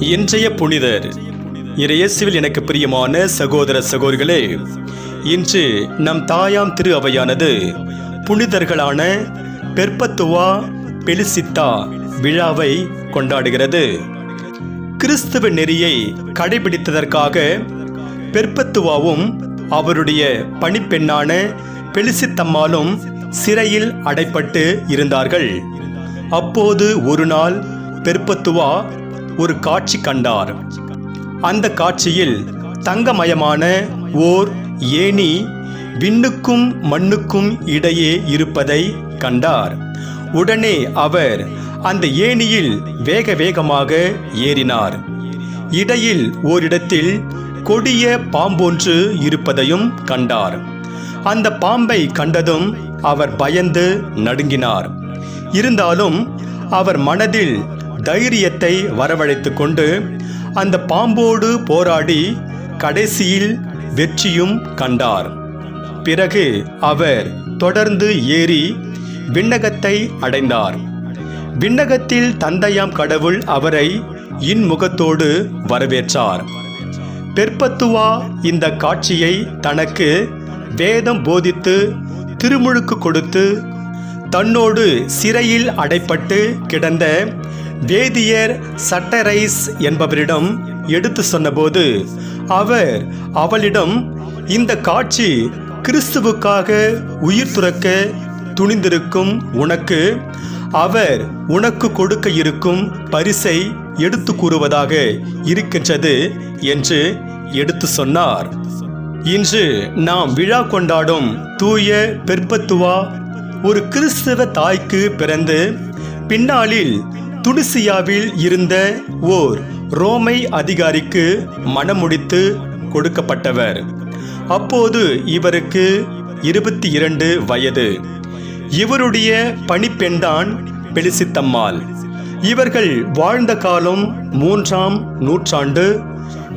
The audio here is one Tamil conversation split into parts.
இன்றைய புனிதர். இறையேசுவில் எனக்கு பிரியமான சகோதர சகோதரிகளே இன்று நம் தாயாம் திரு அவையானது புனிதர்களான பெர்பத்துவா பெலிசித்தா விழாவை கொண்டாடுகிறது. கிறிஸ்துவ நெறியை கடைபிடித்ததற்காக பெர்பத்துவாவும் அவருடைய பணிப்பெண்ணான பெலிசித்தம்மாளும் சிறையில் அடைப்பட்டு இருந்தார்கள். அப்போது ஒரு நாள் பெர்பத்துவா ஒரு காட்சி கண்டார். அந்த காட்சியில் தங்கமயமான ஓர் ஏணி விண்ணுக்கும் மண்ணுக்கும் இடையே இருப்பதை கண்டார். உடனே அவர் அந்த ஏணியில் வேக வேகமாக ஏறினார். இடையில் ஓரிடத்தில் கொடிய பாம்பொன்று இருப்பதையும் கண்டார். அந்த பாம்பை கண்டதும் அவர் பயந்து நடுங்கினார். இருந்தாலும் அவர் மனதில் தைரியத்தை வரவழைத்து கொண்டு அந்த பாம்போடு போராடி கடைசியில் வெற்றியும் கண்டார். பிறகு அவர் தொடர்ந்து ஏறி விண்ணகத்தை அடைந்தார். விண்ணகத்தில் தந்தையாம் கடவுள் அவரை இன்முகத்தோடு வரவேற்றார். பெர்பத்துவா இந்த காட்சியை தனக்கு வேதம் போதித்து திருமுழுக்கு கொடுத்து தன்னோடு சிறையில் அடைப்பட்டு கிடந்த வேதியர் சட்டரைஸ் என்பவரிடம் எடுத்து சொன்னபோது அவர் அவளிடம் இந்த காட்சி கிறிஸ்துவுக்காக உயிர் துறக்க துணிந்திருக்கும் உனக்கு அவர் உனக்கு கொடுக்க இருக்கும் பரிசை எடுத்து கூறுவதாக இருக்கின்றது என்று எடுத்து சொன்னார். இன்று நாம் விழா கொண்டாடும் தூய பெர்பத்துவா ஒரு கிறிஸ்தவ தாய்க்கு பிறந்து பின்னாளில் துனிசியாவில் இருந்த ஓர் ரோமை அதிகாரிக்கு மணமுடித்து கொடுக்கப்பட்டவர். அப்போது இவருக்கு இருபத்தி இரண்டு வயது. இவருடைய பணிப்பெண்தான் பெலிசித்தம்மாள். இவர்கள் வாழ்ந்த காலம் மூன்றாம் நூற்றாண்டு.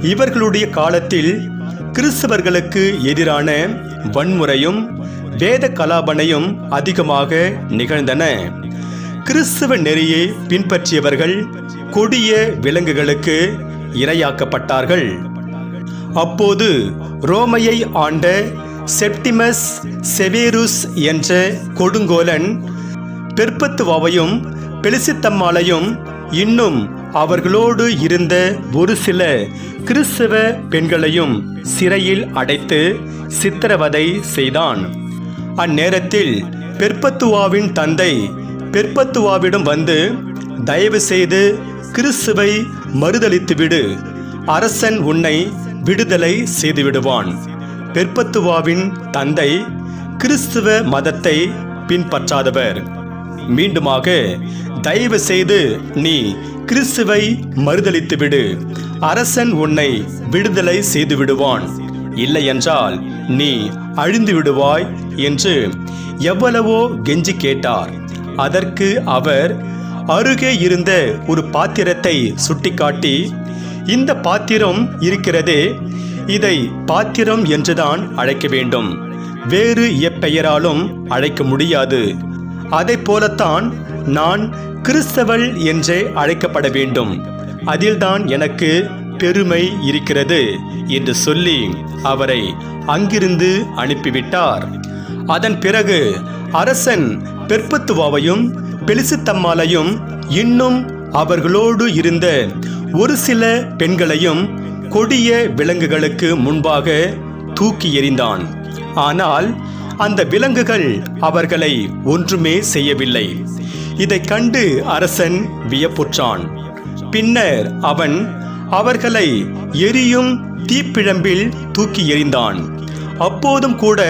இவர்களுடைய காலத்தில் கிறிஸ்தவர்களுக்கு எதிரான வன்முறையும் வேத கலாபனையும் அதிகமாக நிகழ்ந்தன. கிறிஸ்தவ நெறியை பின்பற்றியவர்கள் கொடிய விலங்குகளுக்கு இரையாக்கப்பட்டார்கள். அப்போது ரோமையை ஆண்ட செப்டிமஸ் செவேருஸ் என்ற கொடுங்கோலன் பெர்பத்துவாவையும் பெலிசித்தம்மாளையும் இன்னும் அவர்களோடு இருந்த ஒரு சில கிறிஸ்தவ பெண்களையும் சிறையில் அடைத்து சித்திரவதை செய்தான். அந்நேரத்தில் பெர்பத்துவாவின் தந்தை பெர்பத்துவாவிடம் வந்து தயவு செய்து கிறிஸ்துவை மறுதளித்துவிடு அரசன் உன்னை விடுதலை செய்துவிடுவான். பெர்பத்துவாவின் தந்தை கிறிஸ்துவ மதத்தை பின்பற்றாதவர். மீண்டுமாக தயவு செய்து நீ கிறிஸ்துவை மறுதளித்து விடு அரசன் உன்னை விடுதலை செய்து விடுவான் இல்லையென்றால் நீ அழிந்து விடுவாய் என்று எவ்வளவோ கெஞ்சி கேட்டார். அதற்கு அவர் அருகே இருந்த ஒரு பாத்திரத்தை சுட்டிக்காட்டி இந்த பாத்திரம் இருக்கிறதே இதை பாத்திரம் என்றுதான் அழைக்க வேண்டும். வேறு எப்பெயராலும் அழைக்க முடியாது. அதை போலத்தான் நான் கிறிஸ்தவள் என்றே அழைக்கப்பட வேண்டும். அதில்தான் எனக்கு பெருமை இருக்கிறது என்று சொல்லி அவரை அங்கிருந்து அனுப்பிவிட்டார். அதன் பிறகு அரசன் பெர்பத்துவாவையும் பெலிசித்தம்மாலையும் இன்னும் அவர்களோடு இருந்த ஒரு சில பெண்களையும் கொடிய விலங்குகளுக்கு முன்பாக தூக்கி எறிந்தான். ஆனால் அந்த விலங்குகள் அவர்களை ஒன்றுமே செய்யவில்லை. இதை கண்டு அரசன் வியப்புற்றான். பின்னர் அவன் அவர்களை எரியும் தீப்பிழம்பில் தூக்கி எறிந்தான். அப்போதும் கூட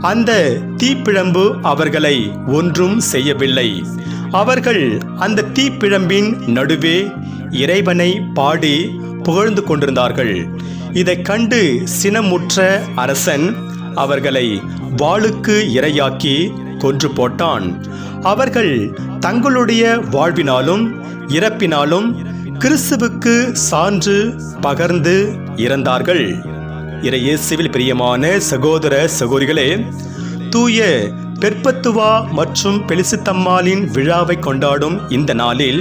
அந்த தீப்பிழம்பு அவர்களை ஒன்றும் செய்யவில்லை. அவர்கள் அந்த தீப்பிழம்பின் நடுவே இறைவனை பாடி புகழ்ந்து கொண்டிருந்தார்கள். இதைக் கண்டு சினமுற்ற அரசன் அவர்களை வாளுக்கு இரையாக்கி கொன்று போட்டான். அவர்கள் தங்களுடைய வாழ்வினாலும் இறப்பினாலும் கிறிஸ்துவுக்கு சான்று பகர்ந்து இறந்தார்கள். இறையேசுவில் பிரியமான சகோதர சகோதரிகளே தூய பெர்பத்துவா மற்றும் பெலிசுத்தம்மாளின் விழாவை கொண்டாடும் இந்த நாளில்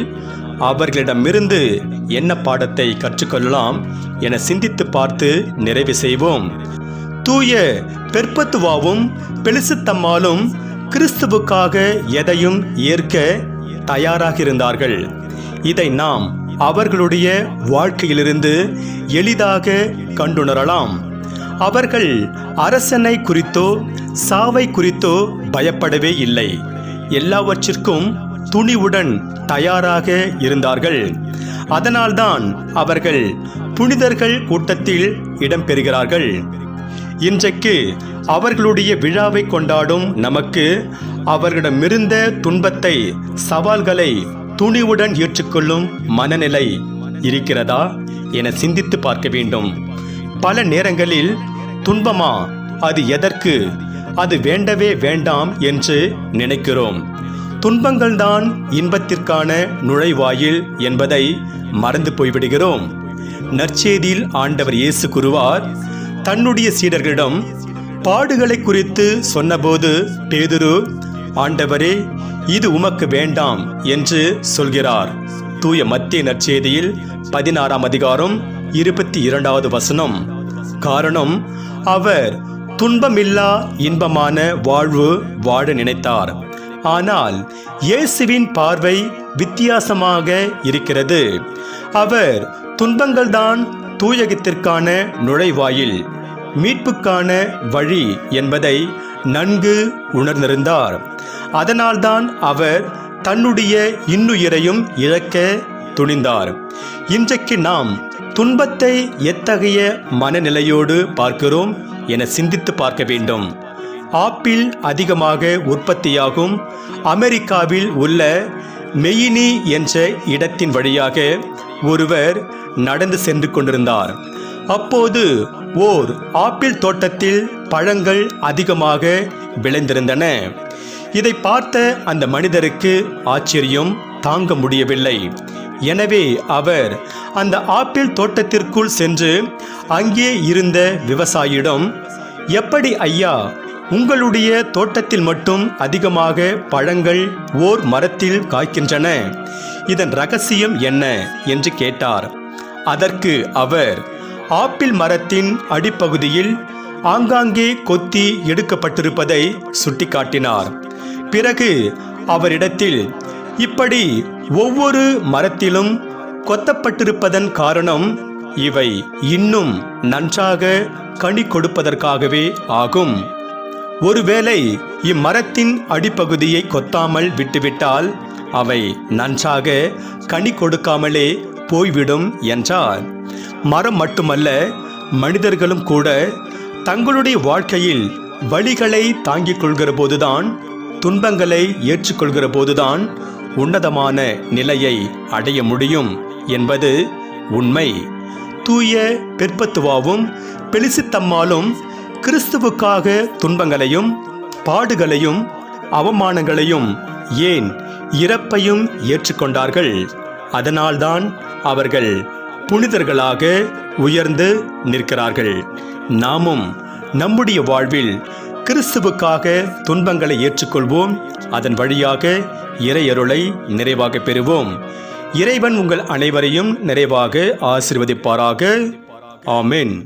அவர்களிடமிருந்து என்ன பாடத்தை கற்றுக்கொள்ளலாம் என சிந்தித்து பார்த்து நிறைவு செய்வோம். தூய பெர்பத்துவாவும் பெலிசுத்தம்மாலும் கிறிஸ்துவுக்காக எதையும் ஏற்க தயாராக இருந்தார்கள் இதை நாம் அவர்களுடைய வாழ்க்கையிலிருந்து எளிதாக கண்டுணரலாம். அவர்கள் அரசனை குறித்தோ சாவை குறித்தோ பயப்படவே இல்லை. எல்லாவற்றிற்கும் துணிவுடன் தயாராக இருந்தார்கள். அதனால்தான் அவர்கள் புனிதர்கள் கூட்டத்தில் இடம்பெறுகிறார்கள் இன்றைக்கு அவர்களுடைய விழாவை கொண்டாடும் நமக்கு அவர்களிடமிருந்த துன்பத்தை சவால்களை துணிவுடன் ஏற்றுக்கொள்ளும் மனநிலை இருக்கிறதா? என சிந்தித்து பார்க்க வேண்டும். பல நேரங்களில் துன்பமா? அது எதற்கு? அது வேண்டவே வேண்டாம் என்று நினைக்கிறோம். துன்பங்கள்தான் இன்பத்திற்கான நுழைவாயில் என்பதை மறந்து போய்விடுகிறோம். நற்செய்தியில் ஆண்டவர் இயேசு குருவார் தன்னுடைய சீடர்களிடம் பாடுகளை குறித்து சொன்னபோது பேதுரு ஆண்டவரே இது உமக்கு வேண்டாம் என்று சொல்கிறார். தூய மத்திய நற்செய்தியில் பதினாறாம் அதிகாரம் இருபத்தி இரண்டாவது வசனம். காரணம் அவர் துன்பமில்லா இன்பமான வாழ்வு வாழ நினைத்தார். ஆனால் இயேசுவின் பார்வை வித்தியாசமாக இருக்கிறது. அவர் துன்பங்கள்தான் தூயகத்திற்கான நுழைவாயில் மீட்புக்கான வழி என்பதை நன்கு உணர்ந்திருந்தார். அதனால்தான் அவர் தன்னுடைய இன்னுயிரையும் இழக்க துணிந்தார். இன்றைக்கு நாம் துன்பத்தை எத்தகைய மனநிலையோடு பார்க்கிறோம் என சிந்தித்து பார்க்க வேண்டும். ஆப்பிள் அதிகமாக உற்பத்தியாகும். அமெரிக்காவில் உள்ள மெயினி என்ற இடத்தின் வழியாக ஒருவர் நடந்து சென்று கொண்டிருந்தார். அப்போது ஓர் ஆப்பிள் தோட்டத்தில் பழங்கள் அதிகமாக விளைந்திருந்தன. இதை பார்த்த அந்த மனிதருக்கு ஆச்சரியம் தாங்க முடியவில்லை. எனவே அவர் அந்த ஆப்பிள் தோட்டத்திற்குள் சென்று அங்கே இருந்த விவசாயியிடம் எப்படி ஐயா உங்களுடைய தோட்டத்தில் மட்டும் அதிகமாக பழங்கள் ஓர் மரத்தில் காய்க்கின்றன? இதன் ரகசியம் என்ன? என்று கேட்டார். அதற்கு அவர் ஆப்பிள் மரத்தின் அடிப்பகுதியில் ஆங்காங்கே கொத்தி எடுக்கப்பட்டிருப்பதை சுட்டிக்காட்டினார். பிறகு அவரிடத்தில் இப்படி ஒவ்வொரு மரத்திலும் கொத்தப்பட்டிருப்பதன் காரணம் இவை இன்னும் நன்றாக கனி கொடுப்பதற்காகவே ஆகும். ஒருவேளை இம்மரத்தின் அடிப்பகுதியை கொத்தாமல் விட்டுவிட்டால் அவை நன்றாக கனி கொடுக்காமலே போய்விடும் என்றார். மரம் மட்டுமல்ல மனிதர்களும் கூட தங்களுடைய வாழ்க்கையில் வழிகளை தாங்கிக் கொள்கிற போதுதான் துன்பங்களை ஏற்றுக்கொள்கிற போதுதான் உன்னதமான நிலையை அடைய முடியும் என்பது உண்மை. தூய பெற்பத்துவாவும் பெலிசித்தம்மாலும் கிறிஸ்துவுக்காக துன்பங்களையும் பாடுகளையும் அவமானங்களையும் ஏன் இறப்பையும் ஏற்றுக்கொண்டார்கள்? அதனால்தான் அவர்கள் புனிதர்களாக உயர்ந்து நிற்கிறார்கள். நாமும் நம்முடைய வாழ்வில் கிறிஸ்துவுக்காக துன்பங்களை ஏற்றுக்கொள்வோம். அதன் வழியாக இறையருளை நிறைவாக பெறுவோம். இறைவன் உங்கள் அனைவரையும் நிறைவாக ஆசிர்வதிப்பாராக. ஆமேன்.